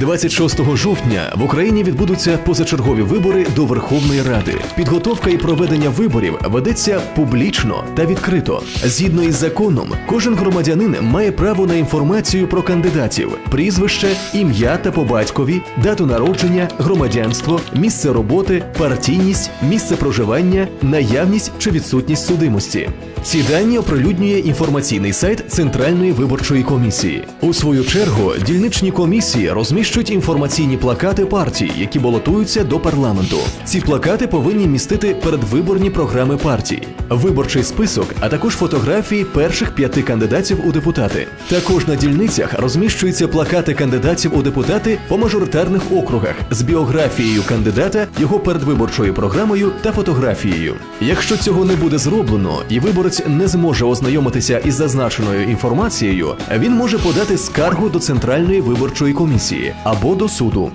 26 жовтня в Україні відбудуться позачергові вибори до Верховної Ради. Підготовка і проведення виборів ведеться публічно та відкрито. Згідно із законом, кожен громадянин має право на інформацію про кандидатів, прізвище, ім'я та по батькові, дату народження, громадянство, місце роботи, партійність, місце проживання, наявність чи відсутність судимості. Ці дані оприлюднює інформаційний сайт Центральної виборчої комісії. У свою чергу дільничні комісії розміщують інформаційні плакати партій, які балотуються до парламенту. Ці плакати повинні містити передвиборні програми партій, виборчий список, а також фотографії перших п'яти кандидатів у депутати. Також на дільницях розміщуються плакати кандидатів у депутати по мажоритарних округах з біографією кандидата, його передвиборчою програмою та фотографією. Якщо цього не буде зроблено і виборець не зможе ознайомитися із зазначеною інформацією, він може подати скаргу до Центральної виборчої комісії або до суду.